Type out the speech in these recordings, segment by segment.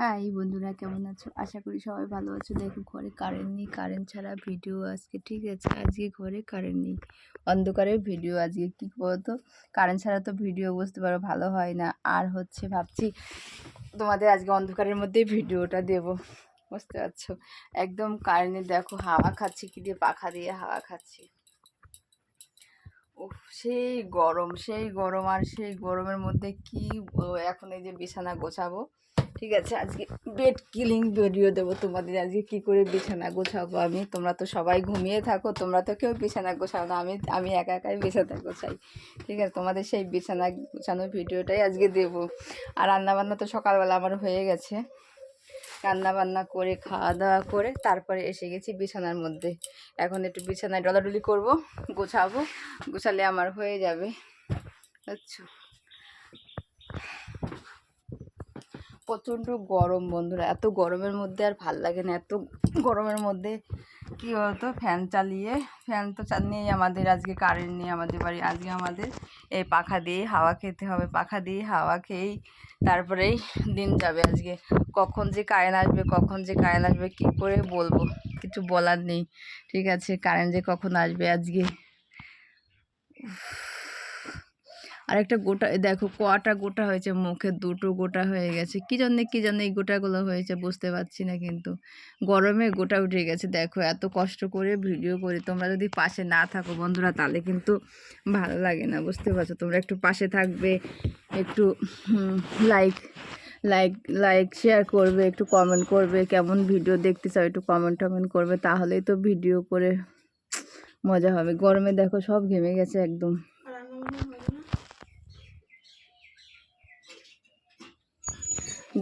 হ্যাঁ এই বন্ধুরা কেমন আছো? আশা করি সবাই ভালো আছো। দেখো ঘরে কারেন্ট নেই কারেন্ট ছাড়া ভিডিও আজকে ঠিক আছে, আজকে ঘরে কারেন্ট নেই। অন্ধকারে ভিডিও আজকে কী বলতো? কারেন্ট ছাড়া তো ভিডিও বুঝতে পারো ভালো হয় না। আর হচ্ছে ভাবছি তোমাদের আজকে অন্ধকারের মধ্যেই ভিডিওটা দেব। বুঝতে পারছ? একদম কারেন্টে দেখো হাওয়া খাচ্ছি, কি দিয়ে পাখা দিয়ে হাওয়া খাচ্ছি। সেই গরম সেই গরম আর সেই গরমের মধ্যে কি এখন এই যে বিছানা গোছাবো। ঠিক আছে, আজকে বেড কিলিং ভিডিও দেবো তোমাদের। আজকে কি করে বিছানা গোছাবো আমি? তোমরা তো সবাই ঘুমিয়ে থাকো, তোমরা তো কেউ বিছানা গোছাও না। আমি আমি একা একাই বিছানা গোছাই। ঠিক আছে, তোমাদের সেই বিছানা গোছানোর ভিডিওটাই আজকে দেবো। আর রান্নাবান্না তো সকালবেলা আমার হয়ে গেছে। রান্না বান্না করে, খাওয়া দাওয়া করে তারপরে এসে গেছি বিছানার মধ্যে। এখন একটু বিছানায় ডলাডলি করব, গোছাবো, গোছালে আমার হয়ে যাবে। আচ্ছা। প্রচণ্ড গরম বন্ধুরা। এত গরমের মধ্যে আর ভালো লাগে না। এত গরমের মধ্যে কী বলতো ফ্যান চালিয়ে ফ্যান তো নেই আমাদের আজকে কারেন্ট নেই আমাদের বাড়ি। আজকে আমাদের এই পাখা দিয়ে হাওয়া খেতে হবে, পাখা দিয়ে হাওয়া খেয়েই তারপরেই দিন যাবে আজকে। কখন যে কারেন্ট আসবে, কখন যে কারেন্ট আসবে, কী করে বলব? কিছু বলার নেই। ঠিক আছে কারেন্ট যে কখন আসবে আজকে? আরেকটা গোটা এই দেখো কটা গোটা হয়েছে মুখে, দুটো গোটা হয়ে গেছে। কী জন্যে, কী জন্য এই গোটাগুলো হয়েছে বুঝতে পারছি না কিন্তু। গরমে গোটা উঠে গেছে, দেখো এত কষ্ট করে ভিডিও করে। তোমরা যদি পাশে না থাকো বন্ধুরা, তাহলে কিন্তু ভালো লাগে না, বুঝতে পারছ? তোমরা একটু পাশে থাকবে, একটু লাইক লাইক লাইক শেয়ার করবে, একটু কমেন্ট করবে, কেমন ভিডিও দেখতে চাও একটু কমেন্ট টমেন্ট করবে, তাহলেই তো ভিডিও করে মজা হবে। গরমে দেখো সব ঘেমে গেছে একদম।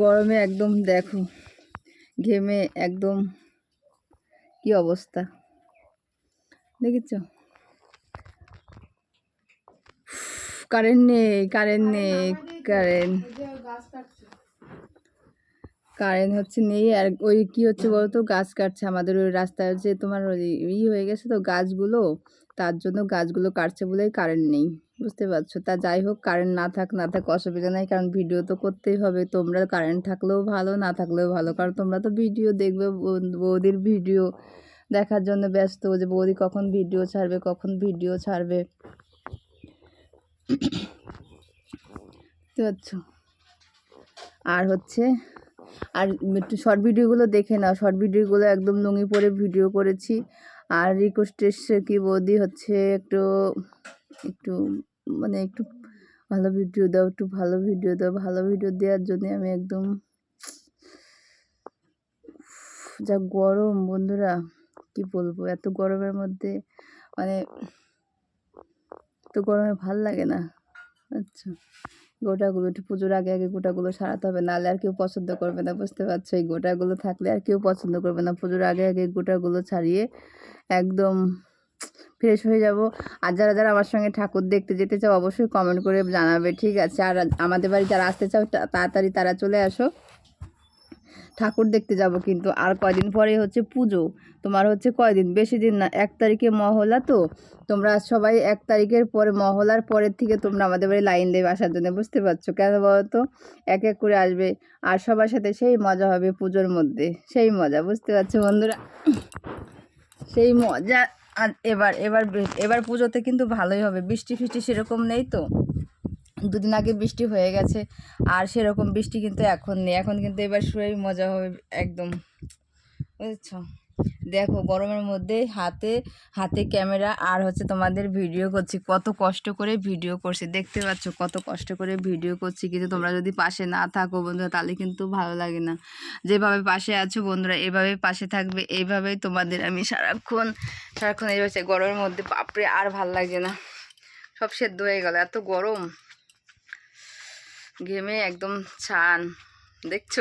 গরমে একদম দেখো, ঘেমে একদম কি অবস্থা? দেখেছ কারেন্ট নেই কারেন্ট নেই, কারেন্ট। কারেন্ট হচ্ছে নেই, আর ওই কি হচ্ছে বলতো, গাছ কাটছে। আমাদের ওই রাস্তায় যে তোমার ওই হয়ে গেছে তো গাছগুলো, তার জন্য গাছগুলো কাটছে বলেই কারেন্ট নেই। বুঝতে পারছ। তা যাই হোক কারেন্ট না থাক না থাক অসুবিধা নেই। কারণ ভিডিও তো করতেই হবে। তোমরা কারেন্ট থাকলেও ভালো, না থাকলেও ভালো। কারণ তোমরা তো ভিডিও দেখবে বৌদির ভিডিও দেখার জন্য ব্যস্ত। যে বৌদি কখন ভিডিও ছাড়বে, কখন ভিডিও ছাড়বে। আর হচ্ছে, আর একটু শর্ট ভিডিওগুলো দেখে নাও। শর্ট ভিডিওগুলো একদম লুঙ্গি পরে ভিডিও করেছি। আর রিকোয়েস্ট এসছে কি বৌদি হচ্ছে একটু একটু মানে একটু ভালো ভিডিও দাও, একটু ভালো ভিডিও দাও, ভালো ভিডিও দেওয়ার জন্য আমি একদম যা গরম বন্ধুরা, কি বলব? এত গরমের মধ্যে মানে এত গরমে ভালো লাগে না। আচ্ছা গোটাগুলো একটু পুজোর আগে আগে গোটাগুলো সারাতে হবে, নাহলে আর কেউ পছন্দ করবে না, বুঝতে পারছ? এই গোটাগুলো থাকলে আর কেউ পছন্দ করবে না। পুজোর আগে আগে গোটাগুলো ছাড়িয়ে একদম ফ্রেশ হয়ে যাব। আর যারা যারা আমার সঙ্গে ঠাকুর দেখতে যেতে চাও, অবশ্যই কমেন্ট করে জানাবে, ঠিক আছে? আর আমাদের বাড়ি যারা আসতে চাও তাড়াতাড়ি তারা চলে আসো। ঠাকুর দেখতে যাব কিন্তু। আর কয়দিন পরে হচ্ছে পুজো। তোমার হচ্ছে কয়দিন? বেশি দিন না, এক তারিখে মহলা তো। তোমরা সবাই এক তারিখের পরে মহলার পরের থেকে তোমরা আমাদের বাড়ি লাইন দেবে আসার জন্য, বুঝতে পারছ? কেন বলো তো? এক এক করে আসবে। আর সবার সাথে সেই মজা হবে পুজোর মধ্যে। সেই মজা, বুঝতে পারছ বন্ধুরা? সেই মজা। আর এবার এবার এবার পুজোতে কিন্তু ভালোই হবে। বৃষ্টি ফিষ্টি সেরকম নেই তো। দুদিন আগে বৃষ্টি হয়ে গেছে, আর সেরকম বৃষ্টি কিন্তু এখন নেই। এখন কিন্তু এবার শুয়েই মজা হবে একদম। বুঝেছ? দেখো গরমের মধ্যে হাতে হাতে ক্যামেরা আর হচ্ছে তোমাদের ভিডিও করছি। কত কষ্ট করে ভিডিও করছি। দেখতে পাচ্ছ কত কষ্ট করে ভিডিও করছি। কিন্তু তোমরা যদি পাশে না থাকো বন্ধুরা, তাহলে কিন্তু ভালো লাগে না। যেভাবে পাশে আছো বন্ধুরা, এভাবে পাশে থাকবে, এইভাবেই তোমাদের আমি সারাক্ষণ সারাক্ষণ এইভাবে গরমের মধ্যে। বাপরে, আর ভালো লাগে না। সব সেদ্ধ হয়ে গেল। এত গরম। ঘেমে একদম ছান। দেখছ?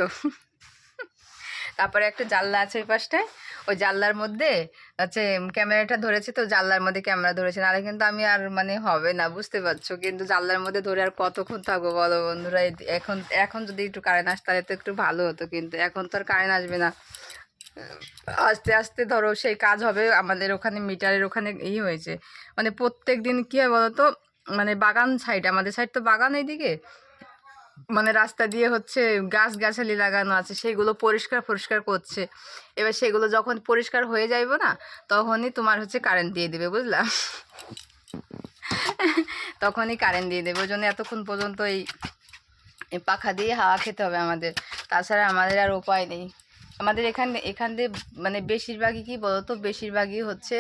তারপরে একটা জানলা আছে ওই পাশটায়। ওই জানলার মধ্যে, হচ্ছে ক্যামেরাটা ধরেছে তো জানলার মধ্যে ক্যামেরা ধরেছে। নাহলে কিন্তু আমি আর মানে হবে না, বুঝতে পারছ? কিন্তু জানলার মধ্যে ধরে আর কতক্ষণ থাকব বলো বন্ধুরা? এখন এখন যদি একটু কারেন্ট আসতে তাহলে তো একটু ভালো হতো কিন্তু এখন তো আর কারেন্ট আসবে না। আস্তে আস্তে ধরো সেই কাজ হবে, আমাদের ওখানে মিটারের ওখানে ই হয়েছে। মানে প্রত্যেক দিন কী হয় বলো তো মানে বাগান সাইড আমাদের সাইড তো বাগান এইদিকে। মানে রাস্তা দিয়ে হচ্ছে গাছ গাছালি লাগানো আছে, সেগুলো পরিষ্কার পরিষ্কার করছে। এবার সেগুলো যখন পরিষ্কার হয়ে যাইব না, তখনই তোমার হচ্ছে কারেন্ট দিয়ে দেবে, বুঝলা? তখনই কারেন্ট দিয়ে দেবে ওই জন্য এতক্ষণ পর্যন্ত এই পাখা দিয়ে হাওয়া খেতে হবে আমাদের। তাছাড়া আমাদের আর উপায় নেই। আমাদের এখানে, এখান দিয়ে মানে বেশিরভাগই কি বলতো? বেশিরভাগই হচ্ছে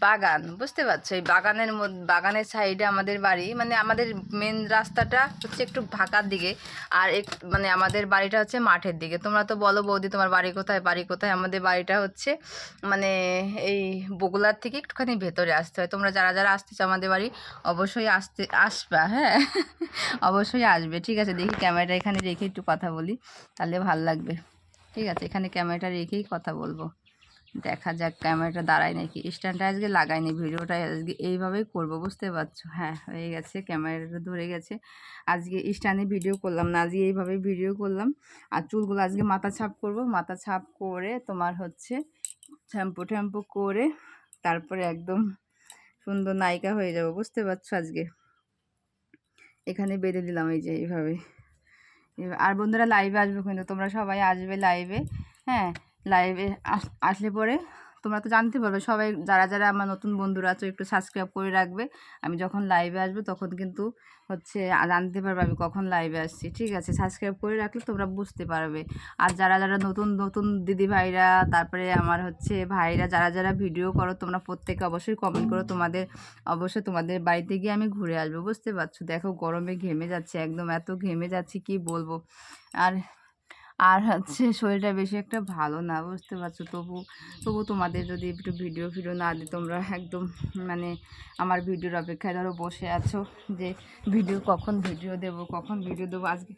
বাগান, বুঝতে পারছ? এই বাগানের বাগানের সাইডে আমাদের বাড়ি মানে আমাদের মেন রাস্তাটা হচ্ছে একটু ফাঁকার দিকে আর এক মানে আমাদের বাড়িটা হচ্ছে মাঠের দিকে। তোমরা তো বলো বৌদি, তোমার বাড়ি কোথায়? বাড়ি কোথায়? আমাদের বাড়িটা হচ্ছে মানে এই বগুলার থেকে একটুখানি ভেতরে আসতে হয়। তোমরা যারা যারা আসতেছো আমাদের বাড়ি, অবশ্যই আসতে, আসবা হ্যাঁ? অবশ্যই আসবে। ঠিক আছে, দেখি ক্যামেরাটা এখানে রেখে একটু কথা বলি, তাহলে ভালো লাগবে। ঠিক আছে, এখানে ক্যামেরাটা রেখেই কথা বলব। দেখা যাক ক্যামেরাটা দাঁড়ায় নাকি। স্ট্যান্ডটা আজকে লাগাইনি, ভিডিওটা আজকে এইভাবেই করব, বুঝতে পারছ? হ্যাঁ হয়ে গেছে ক্যামেরাটা ধরে গেছে। আজকে স্ট্যান্ডে ভিডিও করলাম না, আজকে এইভাবে ভিডিও করলাম। আর চুলগুলো আজকে মাথা ছাপ করব, মাথা ছাপ করে তোমার হচ্ছে শ্যাম্পু ট্যাম্পু করে তারপরে একদম সুন্দর নায়িকা হয়ে যাব, বুঝতে পারছ আজকে? এখানে বেঁধে দিলাম, এই যে এইভাবে। আর বন্ধুরা লাইভে আসবে কিন্তু তোমরা সবাই আসবে লাইভে হ্যাঁ? লাইভে আসলে পরে তোমরা তো জানতে পারবে, সবাই যারা যারা আমার নতুন বন্ধুরা আছো, একটু সাবস্ক্রাইব করে রাখবে। আমি যখন লাইভে আসব তখন কিন্তু হচ্ছে জানতে পারবে আমি কখন লাইভে আসছি, ঠিক আছে? সাবস্ক্রাইব করে রাখলে তোমরা বুঝতে পারবে। আর যারা যারা নতুন নতুন দিদি ভাইরা, তারপরে আমার হচ্ছে ভাইরা, যারা যারা ভিডিও করো, তোমরা প্রত্যেকে অবশ্যই কমেন্ট করো। তোমাদের, অবশ্যই তোমাদের বাড়িতে গিয়ে আমি ঘুরে আসব, বুঝতে পারছ? দেখো গরমে ঘেমে যাচ্ছে, একদম এত ঘেমে যাচ্ছি, কি বলব? আর আর হচ্ছে শরীরটা বেশি একটা ভালো না, বুঝতে পারছ? তবু তবু তোমাদের যদি একটু ভিডিও ফিডিও না দিই তোমরা একদম মানে আমার ভিডিওর অপেক্ষায় ধরো বসে আছো যে ভিডিও কখন ভিডিও দেব, কখন ভিডিও দেবো? আজকে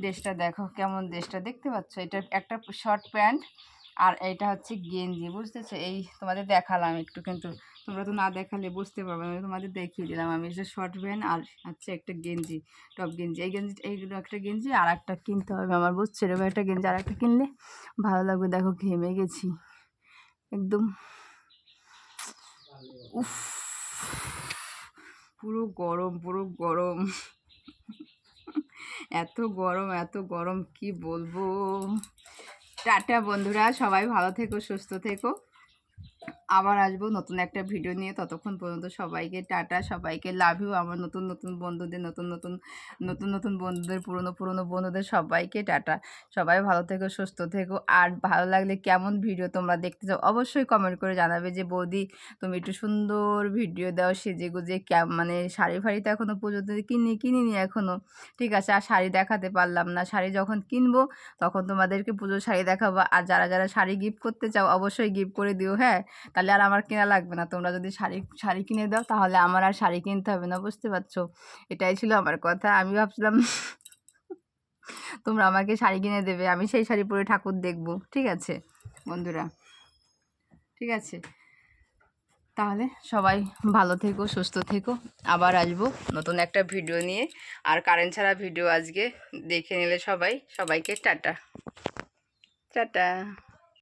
ড্রেসটা দেখো কেমন ড্রেসটা দেখতে পাচ্ছ? এটা একটা শর্ট প্যান্ট আর এটা হচ্ছে গেঞ্জি, বুঝতেছো? এই তোমাদের দেখালাম একটু কিন্তু তোমরা তো না দেখালে বুঝতে পারবে না, আমি তোমাদের দেখিয়ে দিলাম। আমি এটা শর্ট প্যান্ট আর হচ্ছে একটা গেঞ্জি টপ গেঞ্জি। এই গেঞ্জি, এইগুলো একটা গেঞ্জি আর একটা কিনতে হবে আমার, বুঝছ? এরকম একটা গেঞ্জি আর একটা কিনলে ভালো লাগবে। দেখো, ঘেমে গেছি। একদম উফ, পুরো গরম পুরো গরম। এত গরম এত গরম, কি বলব? টাটা বন্ধুরা, সবাই ভালো থেকো, সুস্থ থেকো। আবার আসব নতুন একটা ভিডিও নিয়ে। ততক্ষণ পর্যন্ত সবাইকে টাটা, সবাইকে লাভ ইউ আমার নতুন নতুন বন্ধুদের, নতুন নতুন নতুন নতুন বন্ধুদের, পুরনো পুরনো বন্ধুদের সবাইকে টাটা। সবাই ভালো থেকো, সুস্থ থেকো। আর ভালো লাগলে কেমন ভিডিও তোমরা দেখতে চাও অবশ্যই কমেন্ট করে জানাবে যে, বৌদি, তুমি একটু সুন্দর ভিডিও দাও, সেজে গুজে মানে শাড়ি ফাড়ি তো এখনও পর্যন্ত কিনি, কিনিনি এখনও ঠিক আছে, আর শাড়ি দেখাতে পারলাম না। শাড়ি যখন কিনবো, তখন তোমাদেরকে পুজোর শাড়ি দেখাবো। আর যারা যারা শাড়ি গিফট করতে চাও, অবশ্যই গিফট করে দিও হ্যাঁ? তাহলে আর আমার কেনা লাগবে না। তোমরা যদি শাড়ি শাড়ি কিনে দাও, তাহলে আমার আর শাড়ি কিনতে হবে না, বুঝতে পারছ? এটাই ছিল আমার কথা। আমি ভাবছিলাম তোমরা আমাকে শাড়ি কিনে দেবে, আমি সেই শাড়ি পরে ঠাকুর দেখব, ঠিক আছে, বন্ধুরা? ঠিক আছে? তাহলে সবাই ভালো থেকো, সুস্থ থেকো। আবার আসব নতুন একটা ভিডিও নিয়ে। আর কারেন্ট ছাড়া ভিডিও আজকে দেখে নিলে সবাই। সবাইকে টাটা। টাটা।